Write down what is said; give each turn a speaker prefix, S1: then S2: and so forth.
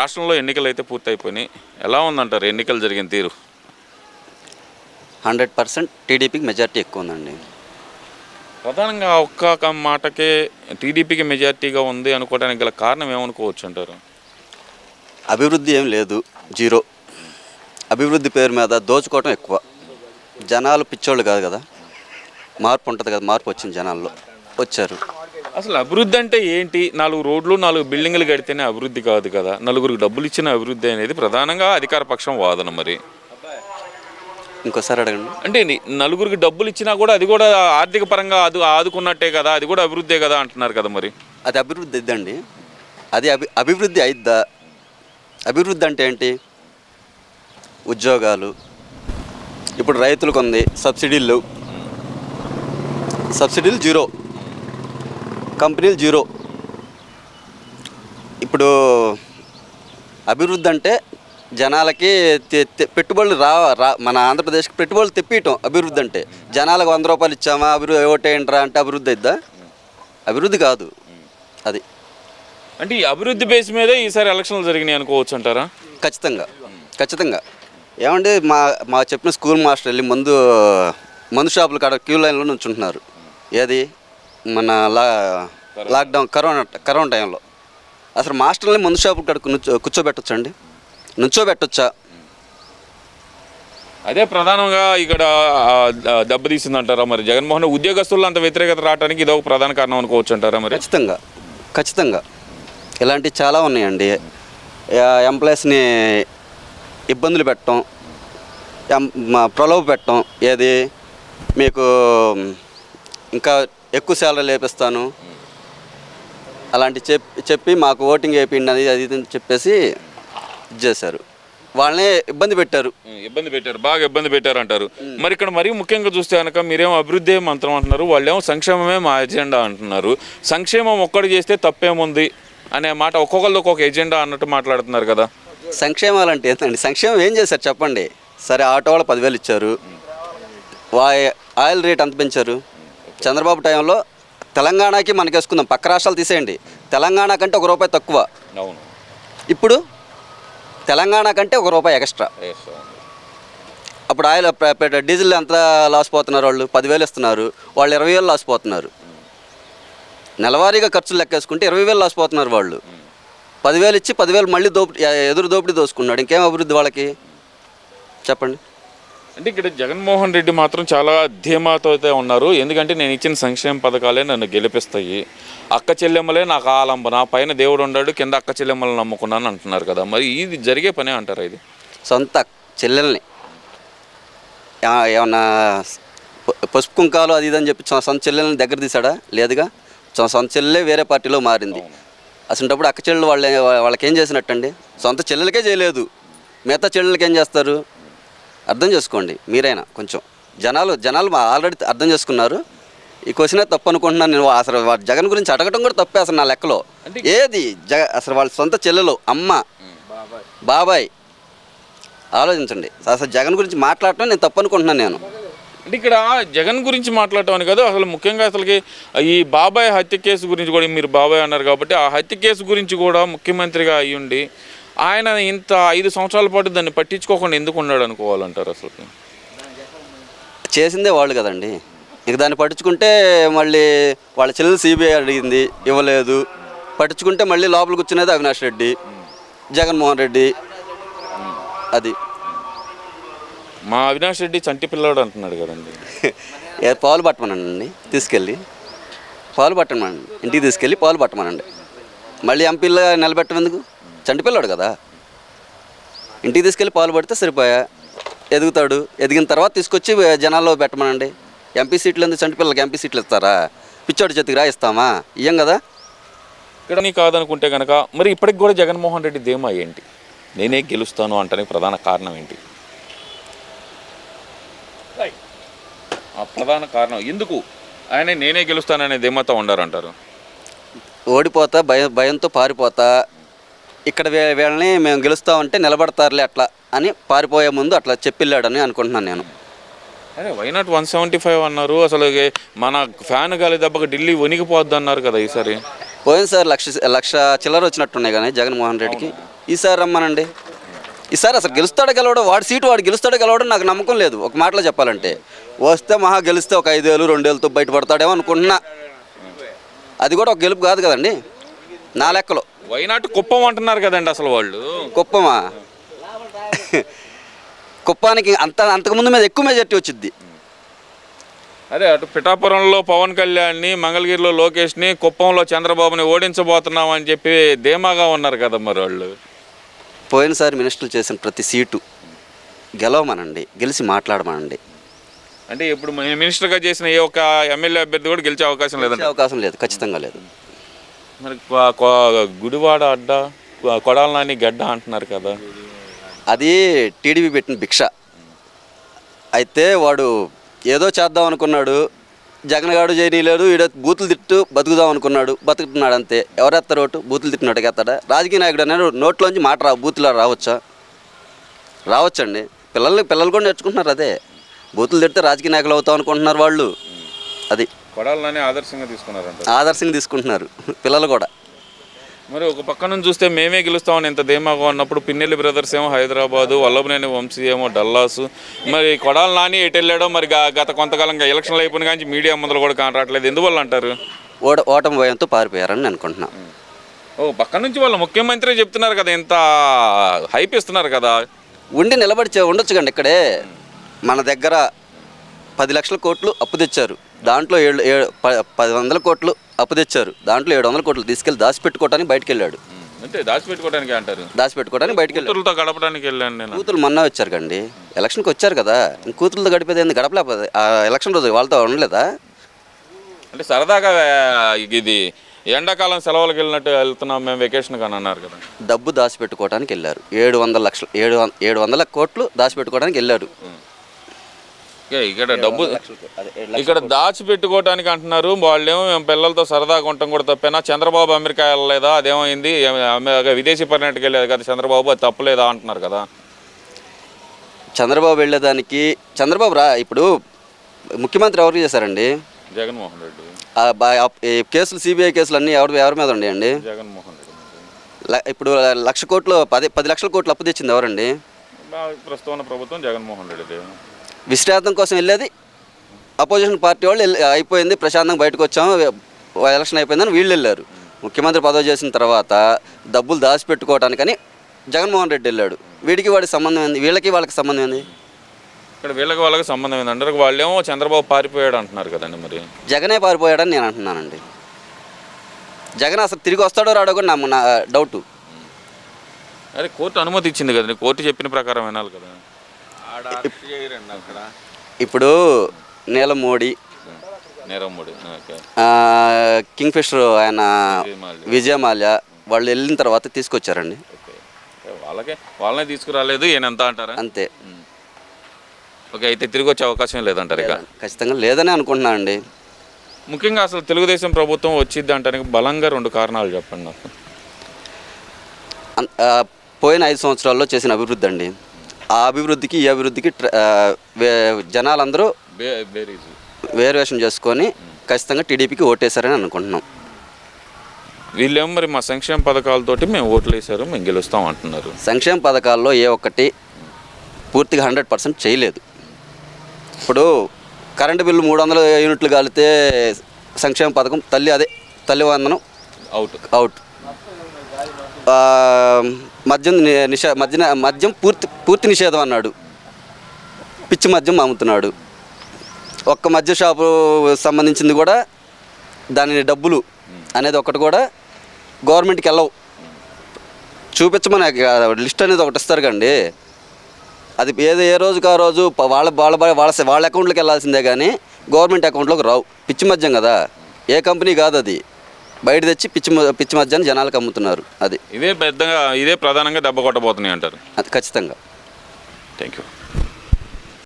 S1: రాష్ట్రంలో ఎన్నికలు అయితే పూర్తయిపోయినాయి ఎలా ఉందంటారు? ఎన్నికలు జరిగిన తీరు?
S2: హండ్రెడ్ పర్సెంట్ టీడీపీకి మెజార్టీ ఎక్కువ ఉందండి
S1: ప్రధానంగా ఒక్క మాటకే టీడీపీకి మెజార్టీగా ఉంది అనుకోవడానికి గల కారణం ఏమనుకోవచ్చు అంటారు
S2: అభివృద్ధి ఏం లేదు జీరో. అభివృద్ధి పేరు మీద దోచుకోవటం ఎక్కువ. జనాలు పిచ్చోళ్ళు కాదు కదా. మార్పు ఉంటుంది కదా మార్పు వచ్చింది జనాల్లో. వచ్చారు.
S1: అసలు అభివృద్ధి అంటే ఏంటి? నాలుగు రోడ్లు నాలుగు బిల్డింగ్లు కడితేనే అభివృద్ధి కాదు కదా. నలుగురికి డబ్బులు ఇచ్చిన అభివృద్ధి అనేది ప్రధానంగా అధికార పక్షం వాదన మరి.
S2: ఇంకోసారి అడగండి.
S1: అంటే నలుగురికి డబ్బులు ఇచ్చినా కూడా అది కూడా ఆర్థిక పరంగా అది ఆదుకున్నట్టే కదా అది కూడా అభివృద్ధే కదా అంటున్నారు కదా మరి.
S2: అది అభివృద్ధి ఇద్దండి. అది అభి అభివృద్ధి అయిద్దా? అభివృద్ధి అంటే ఏంటి? ఉద్యోగాలు. ఇప్పుడు రైతులకు ఉంది సబ్సిడీలు. సబ్సిడీలు జీరో. కంపెనీలు జీరో. ఇప్పుడు అభివృద్ధి అంటే జనాలకి పెట్టుబడులు రా రా మన ఆంధ్రప్రదేశ్కి పెట్టుబడులు తెప్పియటం అభివృద్ధి అంటే. జనాలకు వంద రూపాయలు ఇచ్చామా అభివృద్ధి ఓటేయంట్రా అంటే అభివృద్ధి అయిద్దా? అభివృద్ధి కాదు. అది.
S1: అంటే ఈ అభివృద్ధి బేస్ మీదే ఈసారి ఎలక్షన్లు జరిగినాయి అనుకోవచ్చు అంటారా?
S2: ఖచ్చితంగా. ఖచ్చితంగా. ఏమంటే మా మా చెప్పిన స్కూల్ మాస్టర్ వెళ్ళి మందు మందు షాపుల కాడ క్యూ లైన్లో నుంచుంటున్నారు. ఏది? మన లా లాక్డౌన్ కరోనా కరోనా టైంలో. అసలు మాస్టర్ని మందు షాపుల కాడ కూర్చో కూర్చోబెట్టొచ్చండి? నుంచోబెట్టొచ్చా?
S1: అదే ప్రధానంగా ఇక్కడ దెబ్బతీసింది అంటారా మరి? జగన్మోహన్ ఉద్యోగస్తులు అంత వ్యతిరేకత రావడానికి ఇది ఒక ప్రధాన కారణం అనుకోవచ్చు అంటారా మరి?
S2: ఖచ్చితంగా. ఖచ్చితంగా. ఇలాంటివి చాలా ఉన్నాయండి. ఎంప్లాయీస్ని ఇబ్బందులు పెట్టడం ప్రలోభ పెట్టడం ఏది మీకు ఇంకా ఎక్కువ శాలరీ లేపిస్తాను. అలాంటి చెప్పి చెప్పి మాకు ఓటింగ్ వేయండి అది అది ఇది అని చెప్పేసి ఇది చేశారు. వాళ్ళనే ఇబ్బంది పెట్టారు.
S1: ఇబ్బంది పెట్టారు. బాగా ఇబ్బంది పెట్టారు అంటారు మరి ఇక్కడ మరీ ముఖ్యంగా చూస్తే కనుక మీరేమో అభివృద్ధి మంత్రం అంటున్నారు వాళ్ళేమో సంక్షేమమే మా ఎజెండా అంటున్నారు. సంక్షేమం ఒక్కటి చేస్తే తప్పేముంది అనే మాట ఒక్కొక్కరిది ఒక్కొక్క ఎజెండా అన్నట్టు మాట్లాడుతున్నారు కదా.
S2: సంక్షేమాలు అంటే ఏంటండి సంక్షేమం ఏం చేశారు చెప్పండి. సరే ఆటో వాళ్ళు పదివేలు ఇచ్చారు. వా ఆయిల్ రేట్ అంత పెంచారు? చంద్రబాబు టైంలో తెలంగాణకి మనకి వేసుకుందాం పక్క రాష్ట్రాలు తీసేయండి. తెలంగాణ కంటే ఒక రూపాయి తక్కువ.
S1: అవును.
S2: ఇప్పుడు తెలంగాణ కంటే ఒక రూపాయి ఎక్స్ట్రా. అప్పుడు ఆయిల్ పె- పె- డీజిల్ ఎంత లాస్ పోతున్నారు వాళ్ళు? పదివేలు ఇస్తున్నారు. వాళ్ళు ఇరవై వేలు లాస్ పోతున్నారు నెలవారీగా ఖర్చులు లెక్కేసుకుంటే ఇరవై వేలు లాస్ పోతున్నారు వాళ్ళు. పదివేలు ఇచ్చి పదివేలు మళ్ళీ దోపిడీ ఎదురు దోపిడీ దోసుకున్నాడు. ఇంకేం అభివృద్ధి వాళ్ళకి? చెప్పండి.
S1: అంటే ఇక్కడ జగన్మోహన్ రెడ్డి మాత్రం చాలా ధీమాతో అయితే ఉన్నారు. ఎందుకంటే నేను ఇచ్చిన సంక్షేమ పథకాలే నన్ను గెలిపిస్తాయి. అక్క చెల్లెమ్మలే నాకు ఆలంబన పైన దేవుడు ఉన్నాడు కింద అక్క చెల్లెమ్మలను నమ్ముకున్నాను అంటున్నారు కదా. మరి ఇది జరిగే పనే అంటారా ఇది?
S2: సొంత చెల్లెల్ని. ఏమ- ఏమన్నా పసుపు కుంకాలు అది ఇది అని చెప్పి సొంత చెల్లెల్ని దగ్గర తీసాడా లేదుగా? సొంత చెల్లెలే వేరే పార్టీలో మారింది. అసలుంటప్పుడు అక్క చెల్లెలు వాళ్ళ వాళ్ళకి ఏం చేసినట్టండి? సొంత చెల్లెలకే చేయలేదు. మిగతా చెల్లెలకి ఏం చేస్తారు? అర్థం చేసుకోండి మీరైనా కొంచెం. జనాలు జనాలు ఆల్రెడీ అర్థం చేసుకున్నారు. ఈ క్వశ్చనే తప్పు అనుకుంటున్నాను నేను. అసలు జగన్ గురించి అడగటం కూడా తప్పే అసలు నా లెక్కలో. ఏది జగ అసలు వాళ్ళ సొంత చెల్లెలు అమ్మ బాబాయ్. ఆలోచించండి. అసలు జగన్ గురించి మాట్లాడటం నేను తప్పు అనుకుంటున్నాను నేను.
S1: అంటే ఇక్కడ జగన్ గురించి మాట్లాడటం అని కాదు అసలు ముఖ్యంగా అసలుకి ఈ బాబాయ్ హత్య కేసు గురించి కూడా మీరు బాబాయ్ అన్నారు కాబట్టి ఆ హత్య కేసు గురించి కూడా ముఖ్యమంత్రిగా అయ్యుండి ఆయన ఇంత ఐదు సంవత్సరాల పాటు దాన్ని పట్టించుకోకుండా ఎందుకు ఉన్నాడు అనుకోవాలంటారు అసలు?
S2: చేసిందే వాళ్ళు కదండి. ఇక దాన్ని పట్టించుకుంటే మళ్ళీ వాళ్ళ చెల్లెలు సిబిఐ అడిగింది ఇవ్వలేదు. పట్టించుకుంటే మళ్ళీ లోపల కూర్చునేది అవినాష్ రెడ్డి జగన్మోహన్ రెడ్డి. అది.
S1: మా అవినాష్ రెడ్డి చంటి పిల్లాడు అంటున్నాడు కదండి.
S2: ఏ పాలు పట్టమనండి తీసుకెళ్ళి. పాలు పట్టమనండి ఇంటికి తీసుకెళ్ళి పాలు పట్టమనండి. మళ్ళీ ఎంపీలో నిలబెట్టమెందుకు పిల్లాడు కదా. ఇంటికి తీసుకెళ్ళి పాలు పడితే సరిపోయా. ఎదుగుతాడు. ఎదిగిన తర్వాత తీసుకొచ్చి జనాల్లో పెట్టమనండి. ఎంపీ సీట్లు ఎందుకు చంటి పిల్లలకి ఎంపీ సీట్లు ఇస్తారా? పిచ్చోడి చేతికి రా ఇస్తామా ఇయ్యం కదా.
S1: ఇక్కడ నీ కాదనుకుంటే కనుక మరి ఇప్పటికి కూడా జగన్మోహన్ రెడ్డి ధీమా ఏంటి? నేనే గెలుస్తాను అంటానికి ప్రధాన కారణం ఏంటి? ఆ ప్రధాన కారణం ఎందుకు? ఆయన నేనే గెలుస్తాననే ధీమాతో ఉండారంటారు.
S2: ఓడిపోతా భయం భయంతో పారిపోతా ఇక్కడ వీళ్ళని మేము గెలుస్తామంటే నిలబడతారులే అట్లా అని పారిపోయే ముందు అట్లా చెప్పిల్లాడని అనుకుంటున్నాను నేను.
S1: అరే వైనాట్ వన్ సెవెంటీ ఫైవ్ అన్నారు. అసలు మన ఫ్యాన్ గాలి దెబ్బకి ఢిల్లీ వణికిపోద్ది అన్నారు కదా ఈసారి.
S2: పోయినసారి లక్ష లక్ష చిల్లర వచ్చినట్టున్నాయి కానీ జగన్మోహన్ రెడ్డికి. ఈసారి రమ్మనండి. ఈసారి అసలు గెలుస్తాడో గెలవడం వాడి సీటు వాడు గెలుస్తాడో గెలవడం నాకు నమ్మకం లేదు. ఒక మాటలో చెప్పాలంటే వస్తే మహా గెలిస్తే ఒక ఐదేళ్ళు రెండేళ్ళతో బయటపడతాడేమో అనుకుంటున్నా. అది కూడా ఒక గెలుపు కాదు కదండి. నా లెక్కలో.
S1: వైనాటు కుప్పం అంటున్నారు కదండి అసలు వాళ్ళు?
S2: కుప్పమా? కుప్పానికి అంత అంతకుముందు మీద ఎక్కువ మెజార్టీ వచ్చింది
S1: అదే అటు పిఠాపురంలో పవన్ కళ్యాణ్ని మంగళగిరిలో లోకేష్ని కుప్పంలో చంద్రబాబుని ఓడించబోతున్నాం అని చెప్పి ధీమాగా ఉన్నారు కదా మరి వాళ్ళు.
S2: పోయినసారి మినిస్టర్లు చేసిన ప్రతి సీటు గెలవమనండి గెలిచి మాట్లాడమనండి.
S1: అంటే ఇప్పుడు మన మినిస్టర్గా చేసిన ఏ ఒక్క ఎమ్మెల్యే అభ్యర్థి కూడా గెలిచే అవకాశం లేదండి.
S2: అవకాశం లేదు ఖచ్చితంగా లేదు.
S1: అంటున్నారు గుడివాడ అడ్డ కొడాలని కొడాల నాని గడ్డ అంటున్నారు కదా.
S2: అది టీడీపీ పెట్టిన భిక్ష. అయితే వాడు ఏదో చేద్దాం అనుకున్నాడు జగన్ గాడు ఈడ బూతులు తిట్టు బతుకుదాం అనుకున్నాడు బతుకుతున్నాడు అంతే. ఎవరెత్తారు ఓటు? బూతులు తిట్టినట్టు ఎత్తాడా? రాజకీయ నాయకుడు అనేది నోట్లోంచి మాట రా బూతులు రావచ్చా? రావచ్చండి. పిల్లలు పిల్లలు కూడా నేర్చుకుంటున్నారు అదే. బూతులు తిడితే రాజకీయ నాయకులు అవుతాం అనుకుంటున్నారు వాళ్ళు. అది.
S1: కొడాల నాని ఆదర్శంగా తీసుకున్నారంట.
S2: ఆదర్శంగా తీసుకుంటున్నారు పిల్లలు కూడా.
S1: మరి ఒక పక్క నుంచి చూస్తే మేమే గెలుస్తామని ఇంత ధీమాగా ఉన్నప్పుడు పిన్నెల్లి బ్రదర్స్ ఏమో హైదరాబాదు వల్లభనేని వంశీ ఏమో డల్లాసు. మరి కొడాల నాని ఎటు వెళ్ళాడో మరి గత కొంతకాలంగా ఎలక్షన్లు అయిపోయిన కానీ మీడియా ముందర కూడా కానరాట్లేదు ఎందువల్ల అంటారు?
S2: ఓట ఓటమి భయంతో పారిపోయారని నేను అనుకుంటున్నాను
S1: ఓ పక్క నుంచి వాళ్ళ ముఖ్యమంత్రి చెప్తున్నారు కదా ఇంత హైప్ ఇస్తున్నారు కదా.
S2: ఉండి నిలబడి చే- ఉండొచ్చు కండి ఇక్కడే. మన దగ్గర పది లక్షల కోట్లు అప్పు తెచ్చారు. దాంట్లో ఏడు ఏడు పది వందల కోట్లు అప్పు తెచ్చారు. దాంట్లో ఏడు వందల కోట్లు తీసుకెళ్ళి దాచిపెట్టుకోవడానికి బయటికి వెళ్ళాడు
S1: అంటే దాచిపెట్టుకోవడానికి అంటారు.
S2: దాచిపెట్టుకోవడానికి బయటికి వెళ్ళాడు
S1: గడపడానికి వెళ్ళాను నేను.
S2: కూతురు మొన్న వచ్చారు కండి ఎలక్షన్కి వచ్చారు కదా. కూతురుతో గడిపేది ఏంది? గడపలేకపోతే ఆ ఎలక్షన్ రోజు వాళ్ళతో ఉండలేదా?
S1: అంటే సరదాగా ఇది ఎండాకాలం సెలవులకు వెళ్ళినట్టు వెళ్తున్నాం మేము వెకేషన్ కానీ అన్నారు కదా.
S2: డబ్బు దాచిపెట్టుకోవడానికి వెళ్ళారు. ఏడు వందల లక్షలు ఏడు ఏడు వందల కోట్లు దాచిపెట్టుకోవడానికి వెళ్ళారు.
S1: ఇక్కడ డబ్బు ఇక్కడ దాచి పెట్టుకోవటానికి అంటున్నారు. వాళ్ళేమో మేము పిల్లలతో సరదాగా ఉంటాం కూడా తప్పేనా? చంద్రబాబు అమెరికా వెళ్ళలేదా? అదేమైంది? విదేశీ పర్యటనకి వెళ్ళేది కదా. చంద్రబాబు అది తప్పులేదా అంటున్నారు కదా?
S2: చంద్రబాబు వెళ్ళేదానికి చంద్రబాబు రా ఇప్పుడు ముఖ్యమంత్రి ఎవరు చేశారండి?
S1: జగన్మోహన్ రెడ్డి.
S2: కేసులు సిబిఐ కేసులు అన్నీ ఎవరి ఎవరి మీద ఉన్నాయండి?
S1: జగన్మోహన్ రెడ్డి
S2: ఇప్పుడు లక్ష కోట్లు పది పది లక్షల కోట్లు అప్పు తెచ్చింది ఎవరండి?
S1: ప్రస్తుతం ఉన్న ప్రభుత్వం జగన్మోహన్ రెడ్డి
S2: విశ్రాంతం కోసం వెళ్ళేది. అపోజిషన్ పార్టీ వాళ్ళు అయిపోయింది ప్రశాంతంగా బయటకు వచ్చాము. ఎలక్షన్ అయిపోయిందని వీళ్ళు వెళ్ళారు. ముఖ్యమంత్రి పదవి చేసిన తర్వాత డబ్బులు దాచిపెట్టుకోవటానికని జగన్మోహన్ రెడ్డి వెళ్ళాడు. వీడికి వాడికి సంబంధం ఏంది? వీళ్ళకి వాళ్ళకి సంబంధం ఏంది?
S1: ఇక్కడ వీళ్ళకి వాళ్ళకి సంబంధం ఏంటంటారు వాళ్ళేమో చంద్రబాబు పారిపోయాడు అంటున్నారు కదండి మరి.
S2: జగనే పారిపోయాడని నేను అంటున్నానండి. జగన్ అసలు తిరిగి వస్తాడో రాడో కూడా నా డౌట్.
S1: అరే కోర్టు అనుమతి ఇచ్చింది కదండి. కోర్టు చెప్పిన ప్రకారం వినాలి కదా.
S2: ఇప్పుడు నీలం మోడీ
S1: నీరవ్ మోడీ ఓకే.
S2: ఆ, కింగ్ ఫిషర్ ఆయన
S1: విజయమాల్యా.
S2: వాళ్ళు వెళ్ళిన తర్వాత తీసుకొచ్చారండి.
S1: వాళ్ళకే వాళ్ళనే తీసుకురాలేదు ఈయన ఎంత అంటారా?
S2: అంతే.
S1: ఓకే అయితే తిరిగి వచ్చే అవకాశం లేదంటారు ఇక.
S2: ఖచ్చితంగా లేదని అనుకుంటున్నాను అండి.
S1: ముఖ్యంగా అసలు తెలుగుదేశం ప్రభుత్వం వచ్చింది అంటానికి బలంగా రెండు కారణాలు చెప్పండి నాకు.
S2: పోయిన ఐదు సంవత్సరాల్లో చేసిన అభివృద్ధి అండి. ఆ అభివృద్ధికి ఈ అభివృద్ధికి జనాలందరూ వేరువేషం చేసుకొని ఖచ్చితంగా టీడీపీకి ఓటేశారని అనుకుంటున్నాం.
S1: వీళ్ళేమో మరి మా సంక్షేమ పథకాలతోటి మేము ఓట్లు వేసారు మేము గెలుస్తాం అంటున్నారు.
S2: సంక్షేమ పథకాల్లో ఏ ఒక్కటి పూర్తిగా హండ్రెడ్ పర్సెంట్ చేయలేదు. ఇప్పుడు కరెంటు బిల్లు మూడు వందల యూనిట్లు కాలితే సంక్షేమ పథకం తల్లి అదే తల్లి వందనం
S1: అవుట్.
S2: అవుట్. మద్యం నిషే మద్యం మద్యం పూర్తి పూర్తి నిషేధం అన్నాడు. పిచ్చి మద్యం అమ్ముతున్నాడు. ఒక్క మద్య షాపు సంబంధించింది కూడా దాని డబ్బులు అనేది ఒకటి కూడా గవర్నమెంట్కి వెళ్ళవు చూపించమని లిస్ట్ అనేది ఒకటి ఇస్తారు కండి. అది ఏదో ఏ రోజుకి ఆ రోజు వాళ్ళ వాళ్ళ వాళ్ళ వాళ్ళ అకౌంట్లోకి వెళ్ళాల్సిందే కానీ గవర్నమెంట్ అకౌంట్లోకి రావు. పిచ్చి మద్యం కదా. ఏ కంపెనీ కాదు అది. బయట తెచ్చి పిచ్చి పిచ్చి మద్యాన్ని జనాలకు అమ్ముతున్నారు అది.
S1: ఇదే పెద్దగా ఇదే ప్రధానంగా దెబ్బ కొట్టబోతున్నాయి అంటారు
S2: అది ఖచ్చితంగా.
S1: Thank you.